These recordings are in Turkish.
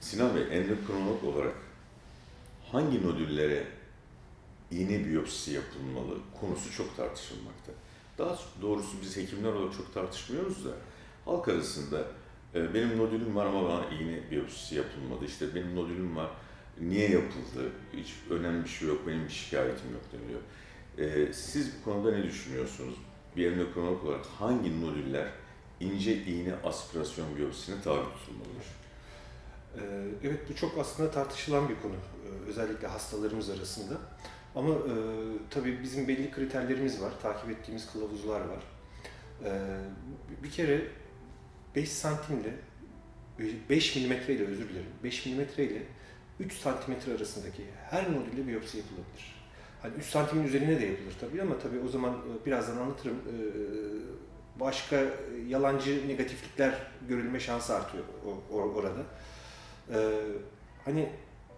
Sinan Bey, endokrinolog olarak hangi nodüllere iğne biyopsisi yapılmalı konusu çok tartışılmakta. Daha doğrusu biz hekimler olarak çok tartışmıyoruz da halk arasında e, benim nodülüm var ama bana iğne biyopsisi yapılmadı. İşte benim nodülüm var, niye yapıldı? Hiç önemli bir şey yok, benim bir şikayetim yok deniliyor. E, siz bu konuda ne düşünüyorsunuz? Bir endokrinolog olarak hangi nodüller ince iğne aspirasyon biyopsisine tabi tutulmalıdır? Ee, Evet bu çok aslında tartışılan bir konu ee, özellikle hastalarımız arasında. Ama e, tabii bizim belli kriterlerimiz var, takip ettiğimiz kılavuzlar var. Ee, bir kere 5 santimle 5 milimetre ile özür dilerim 5 milimetre ile 3 santimetre arasındaki her nodülle biyopsi yapılabilir. Hani 3 santimin üzerine de yapılır tabii ama tabii o zaman e, birazdan anlatırım. Ee, Başka yalancı negatiflikler görülme şansı artıyor orada. Ee, hani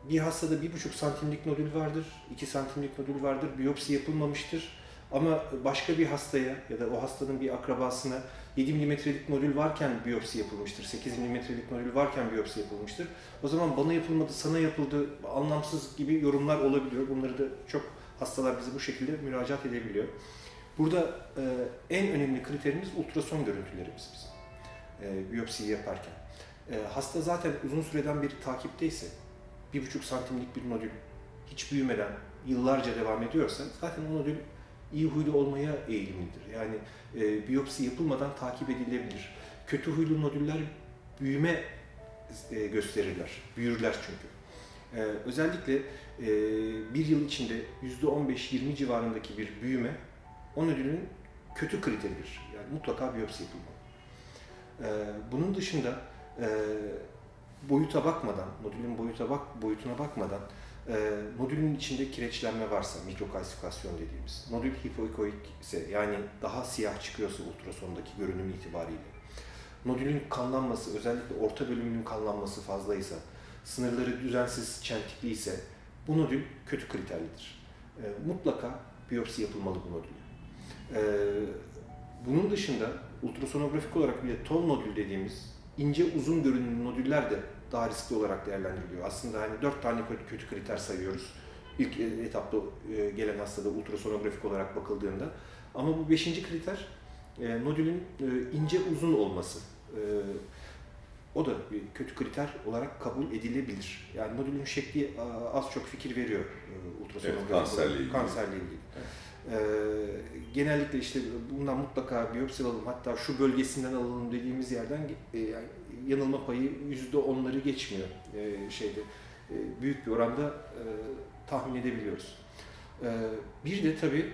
bir hastada bir buçuk santimlik nodül vardır, iki santimlik nodül vardır, biyopsi yapılmamıştır. Ama başka bir hastaya ya da o hastanın bir akrabasına 7 milimetrelik nodül varken biyopsi yapılmıştır, 8 milimetrelik nodül varken biyopsi yapılmıştır. O zaman bana yapılmadı, sana yapıldı, anlamsız gibi yorumlar olabiliyor. Bunları da çok hastalar bize bu şekilde müracaat edebiliyor. Burada e, en önemli kriterimiz ultrason görüntülerimiz bizim e, biyopsiyi yaparken. E, hasta zaten uzun süreden beri takipteyse, bir buçuk santimlik bir nodül hiç büyümeden yıllarca devam ediyorsa zaten o nodül iyi huylu olmaya eğilimlidir. Yani e, biyopsi yapılmadan takip edilebilir. Kötü huylu nodüller büyüme e, gösterirler, büyürler çünkü. E, özellikle e, bir yıl içinde %15-20 civarındaki bir büyüme o nodülün kötü kriteridir. Yani mutlaka biyopsi yapılmalı. E, bunun dışında e, boyuta bakmadan, nodülün boyuta bak boyutuna bakmadan e, nodülün içinde kireçlenme varsa, mikrokalsifikasyon dediğimiz, nodül hipoikoik ise yani daha siyah çıkıyorsa ultrasondaki görünüm itibariyle, nodülün kanlanması, özellikle orta bölümünün kanlanması fazlaysa, sınırları düzensiz çentikli ise bu nodül kötü kriterlidir. E, mutlaka biyopsi yapılmalı bu nodüle. E, bunun dışında ultrasonografik olarak bile ton nodül dediğimiz ince uzun görünümlü nodüller de daha riskli olarak değerlendiriliyor. Aslında hani dört tane kötü, kötü kriter sayıyoruz. İlk e, etapta e, gelen hastada ultrasonografik olarak bakıldığında. Ama bu beşinci kriter nodülün e, ince uzun olması. O da bir kötü kriter olarak kabul edilebilir. Yani nodülün şekli az çok fikir veriyor ultrasonografik Evet, kanserle olarak. ilgili. Kanserle ilgili. Evet. Ee, genellikle işte bundan mutlaka biyopsi alalım. Hatta şu bölgesinden alalım dediğimiz yerden e, yanılma payı yüzde onları geçmiyor e, şeyde. E, büyük bir oranda tahmin edebiliyoruz. Bir de tabii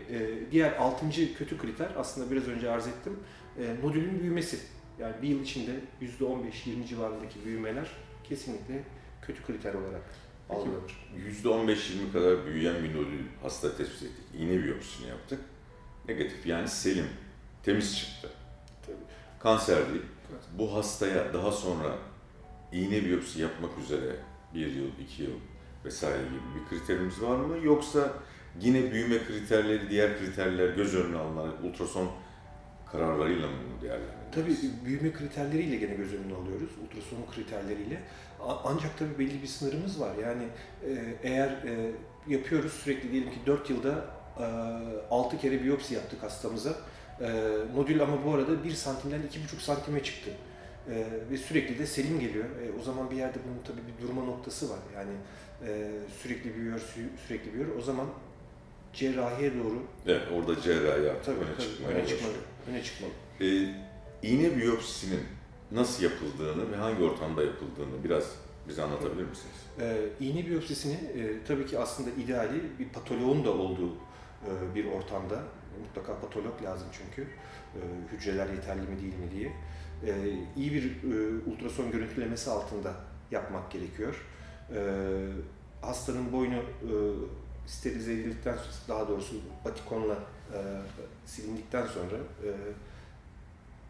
diğer altıncı kötü kriter aslında biraz önce arz ettim e, nodülün büyümesi. Yani bir yıl içinde yüzde 15-20 civarındaki büyümeler kesinlikle kötü kriter olarak Algılanır. %15-20 kadar büyüyen bir nodül hasta tespit ettik. İğne biyopsisini yaptık. Negatif yani selim, temiz çıktı. Tabii. Kanser değil. Evet. Bu hastaya daha sonra iğne biyopsi yapmak üzere bir yıl, iki yıl vesaire gibi bir kriterimiz var mı? Yoksa yine büyüme kriterleri, diğer kriterler göz önüne alınarak ultrason kararlarıyla mı bunu değerlendireceğiz? Tabii büyüme kriterleriyle gene göz önüne alıyoruz, ultrason kriterleriyle. Ancak tabii belli bir sınırımız var. Yani e, eğer e, yapıyoruz sürekli diyelim ki 4 yılda e, 6 kere biyopsi yaptık hastamıza. E, nodül ama bu arada 1 santimden 2,5 santime çıktı. E, ve sürekli de selim geliyor. E, o zaman bir yerde bunun tabii bir durma noktası var. Yani e, sürekli büyüyor, sü- sürekli büyüyor. O zaman cerrahiye doğru Evet, orada cerrahi artık tabii, öne tabii, çıkmaya öne başlıyor. çıkmalı. Öne çıkmalı. Ee, iğne biyopsisinin nasıl yapıldığını ve hangi ortamda yapıldığını biraz bize anlatabilir misiniz? Ee, iğne biyopsisini e, tabii ki aslında ideali bir patoloğun da olduğu e, bir ortamda mutlaka patolog lazım çünkü e, hücreler yeterli mi değil mi diye e, iyi bir e, ultrason görüntülemesi altında yapmak gerekiyor. E, hastanın boynu e, sterilize edildikten sonra daha doğrusu batikonla e, silindikten sonra e,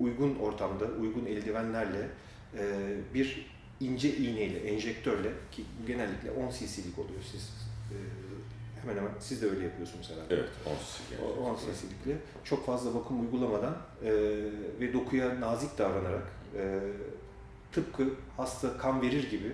uygun ortamda uygun eldivenlerle e, bir ince iğneyle, enjektörle ki genellikle 10 cc'lik oluyor siz e, hemen hemen siz de öyle yapıyorsunuz herhalde. Evet, 10 cc. O 10 cc'likle çok fazla vakum uygulamadan e, ve dokuya nazik davranarak e, tıpkı hasta kan verir gibi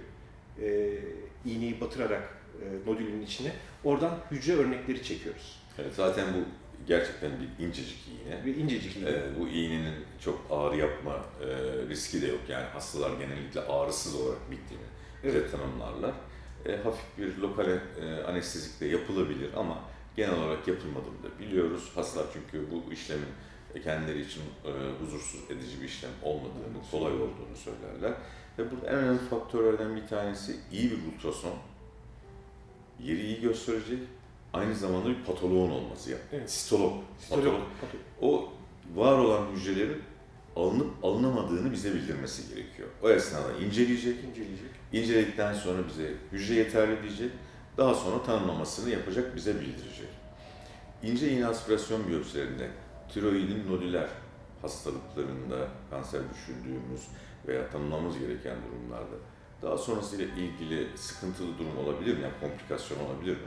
e, iğneyi batırarak e, nodülün içine oradan hücre örnekleri çekiyoruz. Evet, zaten bu gerçekten bir incecik iğne. Ve incecik iğne. Ee, bu iğnenin çok ağrı yapma e, riski de yok. Yani hastalar genellikle ağrısız olarak bittiğini bize Evet. tanımlarlar. E, hafif bir lokal e, anestezik de yapılabilir ama genel olarak yapılmadığını da biliyoruz. Hastalar çünkü bu işlemin e, kendileri için e, huzursuz edici bir işlem olmadığını, kolay olduğunu söylerler. Ve burada en önemli faktörlerden bir tanesi iyi bir ultrason. Yeri iyi gösterecek, aynı zamanda bir patoloğun olması. Yani Evet. Sitolog, patolog o var olan hücrelerin alınıp alınamadığını bize bildirmesi gerekiyor. O esnada inceleyecek, inceleyecek. inceledikten sonra bize hücre yeterli diyecek, daha sonra tanımlamasını yapacak, bize bildirecek. İnce iğne aspirasyon biyopsilerinde tiroidin nodüler hastalıklarında kanser düşündüğümüz veya tanımlamamız gereken durumlarda daha sonrasıyla ilgili sıkıntılı durum olabilir mi? Yani komplikasyon olabilir mi?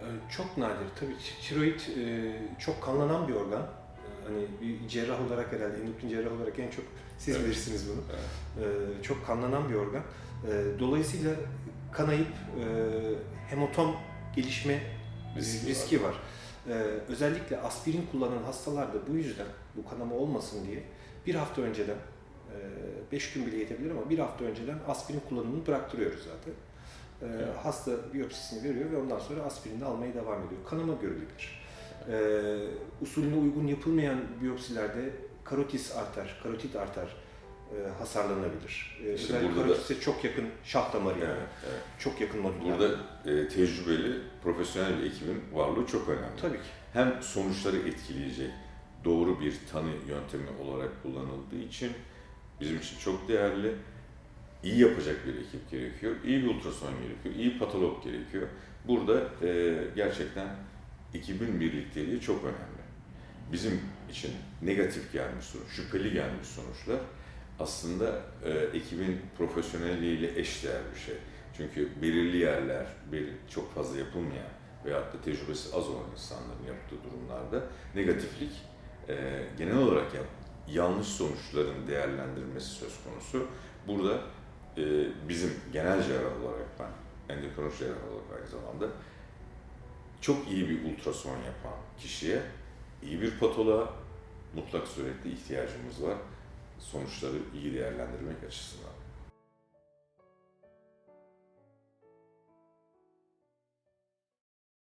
Ee, Çok nadir. Tabii ti- tiroid e, çok kanlanan bir organ. Ee, Hani bir cerrah olarak herhalde, endokrin cerrah olarak en çok siz Evet. bilirsiniz bunu. Evet. Ee, Çok kanlanan bir organ. Dolayısıyla kanayıp e, hemotom gelişme Riski var. riski var. Ee, Özellikle aspirin kullanan hastalarda bu yüzden bu kanama olmasın diye bir hafta önceden, 5 gün bile yetebilir ama bir hafta önceden aspirin kullanımını bıraktırıyoruz zaten. Ee, Evet. Hasta biyopsisini veriyor ve ondan sonra aspirini almaya devam ediyor. Kanama görülebilir. Ee, usulüne uygun yapılmayan biyopsilerde karotis arter, karotit arter e, hasarlanabilir. Ee, İşte özellikle burada da- karotise çok yakın şah damarı yani. Evet, evet. Çok yakın nodüller. Burada e, tecrübeli, profesyonel bir ekibin varlığı çok önemli. Tabii ki. Hem sonuçları etkileyecek doğru bir tanı yöntemi olarak kullanıldığı için bizim için çok değerli. İyi yapacak bir ekip gerekiyor, iyi bir ultrason gerekiyor, iyi patolog gerekiyor. Burada e, gerçekten ekibin birlikteliği çok önemli. Bizim için negatif gelmiş sonuç, şüpheli gelmiş sonuçlar aslında e, ekibin profesyonelliğiyle eşdeğer bir şey. Çünkü belirli yerler, belirli, çok fazla yapılmayan veyahut da tecrübesi az olan insanların yaptığı durumlarda negatiflik e, genel olarak yap, yanlış sonuçların değerlendirilmesi söz konusu. Burada e, bizim genel cerrah olarak ben, endokrinoloji cerrah olarak aynı zamanda çok iyi bir ultrason yapan kişiye iyi bir patoloğa mutlak surette ihtiyacımız var sonuçları iyi değerlendirmek açısından.